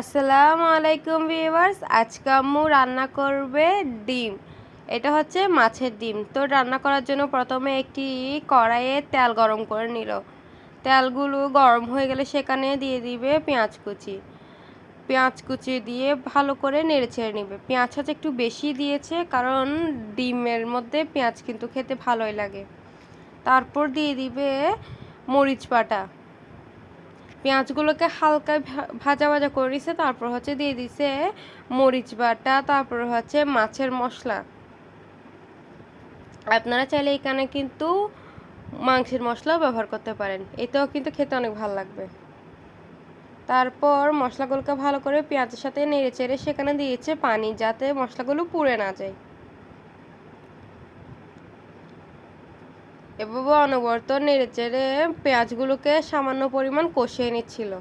আসসালামু আলাইকুম ভিউয়ার্স, আজকে আম্মু রান্না করবে ডিম। এটা হচ্ছে মাছের ডিম। তো রান্না করার জন্য প্রথমে একটি কড়াইয়ে তেল গরম করে নিল। তেলগুলো গরম হয়ে গেলে সেখানে দিয়ে দিবে পেঁয়াজ কুচি। পেঁয়াজ কুচি দিয়ে ভালো করে নেড়ে ছেড়ে নিবে। পেঁয়াজ হচ্ছে একটু বেশি দিয়েছে, কারণ ডিমের মধ্যে পেঁয়াজ কিন্তু খেতে ভালোই লাগে। তারপর দিয়ে দিবে মরিচ বাটা। পেঁয়াজগুলোকে হালকা ভাজা ভাজা করে নিছে, তারপর হচ্ছে দিয়ে দিছে মরিচ বাটা, তারপর হচ্ছে মাছের মশলা। আপনারা চাইলে এখানে কিন্তু মাংসের মশলাও ব্যবহার করতে পারেন। এতেও কিন্তু খেতে অনেক ভালো লাগবে। তারপর মশলাগুলোকে ভালো করে পেঁয়াজের সাথে নেড়ে চেড়ে সেখানে দিয়েছে পানি, যাতে মশলাগুলো পুড়ে না যায়। এভাবে অনবরত নেড়ে চেড়ে পেঁয়াজগুলোকে সামান্য পরিমাণ কষিয়ে নিচ্ছিল।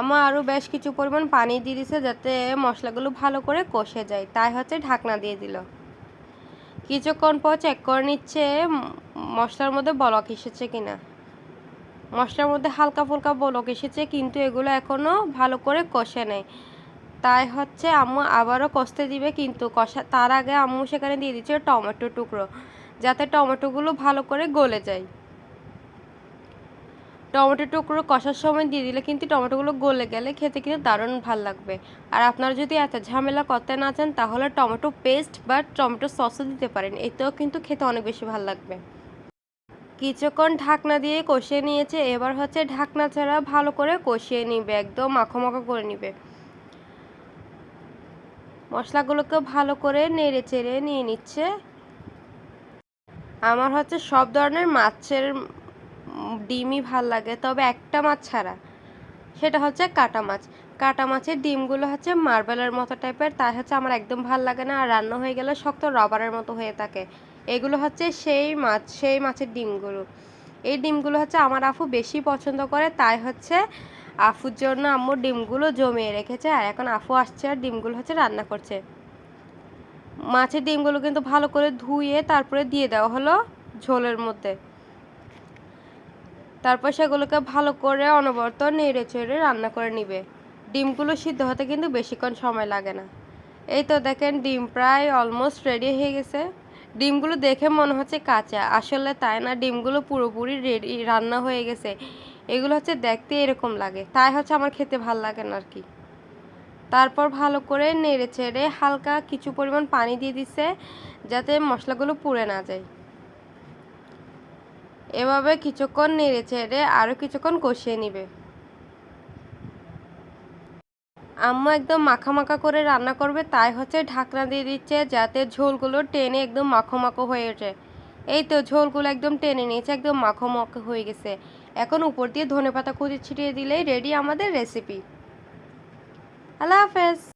আমার আরও বেশ কিছু পরিমাণ পানি দিয়ে দিছে যাতে মশলাগুলো ভালো করে কষে যায়, তাই হচ্ছে ঢাকনা দিয়ে দিল। কিছুক্ষণ পর চেক করে নিচ্ছে মশলার মধ্যে বলক এসেছে কিনা। মশলার মধ্যে হালকা ফুলকা বলক এসেছে, কিন্তু এগুলো এখনও ভালো করে কষে নেয় তাই হচ্ছে আম্মু আবারও কষতে দিবে কিন্তু কষা তার আগে আম্মু সেখানে দিয়ে দিচ্ছে টমেটো টুকরো, যাতে টমেটোগুলো ভালো করে গলে যায়। টমেটো টুকরো কষার সময় দিয়ে দিলে কিন্তু টমেটোগুলো গলে গেলে খেতে কিন্তু দারুণ ভালো লাগবে। আর আপনারা যদি এত ঝামেলা করতে না চান, তাহলে টমেটো পেস্ট বা টমেটো সসও দিতে পারেন, এতেও কিন্তু খেতে অনেক বেশি ভালো লাগবে। কিছুক্ষণ ঢাকনা দিয়ে কষিয়ে নিয়েছে, এবার হচ্ছে ঢাকনা ছাড়া ভালো করে কষিয়ে নিবে, একদম মাখো মাখো করে নিবে। মশলাগুলোকে ভালো করে নেড়ে চেড়ে নিয়ে নিচ্ছে। আমার হচ্ছে সব ধরনের মাছের ডিমই ভালো লাগে, তবে একটা মাছ ছাড়া। সেটা হচ্ছে কাটা মাছ। কাটা মাছের ডিমগুলো হচ্ছে মার্বেলের মতো টাইপের, তাই হচ্ছে আমার একদম ভালো লাগে না। আর রান্না হয়ে গেলে শক্ত রবারের মতো হয়ে থাকে। এগুলো হচ্ছে সেই মাছ, সেই মাছের ডিমগুলো। এই ডিমগুলো হচ্ছে আমার আফু বেশি পছন্দ করে, তাই হচ্ছে আফুর জন্য আম্মু ডিমগুলো জমিয়ে রেখেছে, আর এখন আফু আসছে আর ডিমগুলো হচ্ছে রান্না করছে। মাছের ডিমগুলো কিন্তু ভালো করে ধুয়ে তারপরে দিয়ে দেওয়া হলো ঝোলের মধ্যে। তারপর সেগুলোকে ভালো করে অনবরত নেড়ে চেড়ে রান্না করে নিবে। ডিমগুলো সিদ্ধ হতে কিন্তু বেশিক্ষণ সময় লাগে না। এই তো দেখেন ডিম প্রায় অলমোস্ট রেডি হয়ে গেছে। ডিমগুলো দেখে মনে হচ্ছে কাঁচা। আসলে তাই না, ডিমগুলো পুরোপুরি রেডি রান্না হয়ে গেছে। এগুলো হচ্ছে দেখতে এরকম লাগে। তাই হচ্ছে আমার খেতে ভালো লাগে না আর কি তারপর ভালো করে নেড়ে চেড়ে হালকা কিছু পরিমাণ পানি দিয়ে দিছে, যাতে মশলাগুলো পুড়ে না যায়। এভাবে কিছুক্ষণ নেড়ে চেড়ে আরও কিছুক্ষণ কষিয়ে নিবে। আম্মু একদম মাখা মাখা করে রান্না করবে, তাই হচ্ছে ঢাকনা দিয়ে দিচ্ছে, যাতে ঝোলগুলো টেনে একদম মাখো মাখো হয়ে ওঠে। এই তো ঝোলগুলো একদম টেনে নিয়েছে, একদম মাখো মাখো হয়ে গেছে। এখন উপর দিয়ে ধনে পাতা কুচি ছিটিয়ে দিলেই রেডি আমাদের রেসিপি আল্লাহ হাফেজ।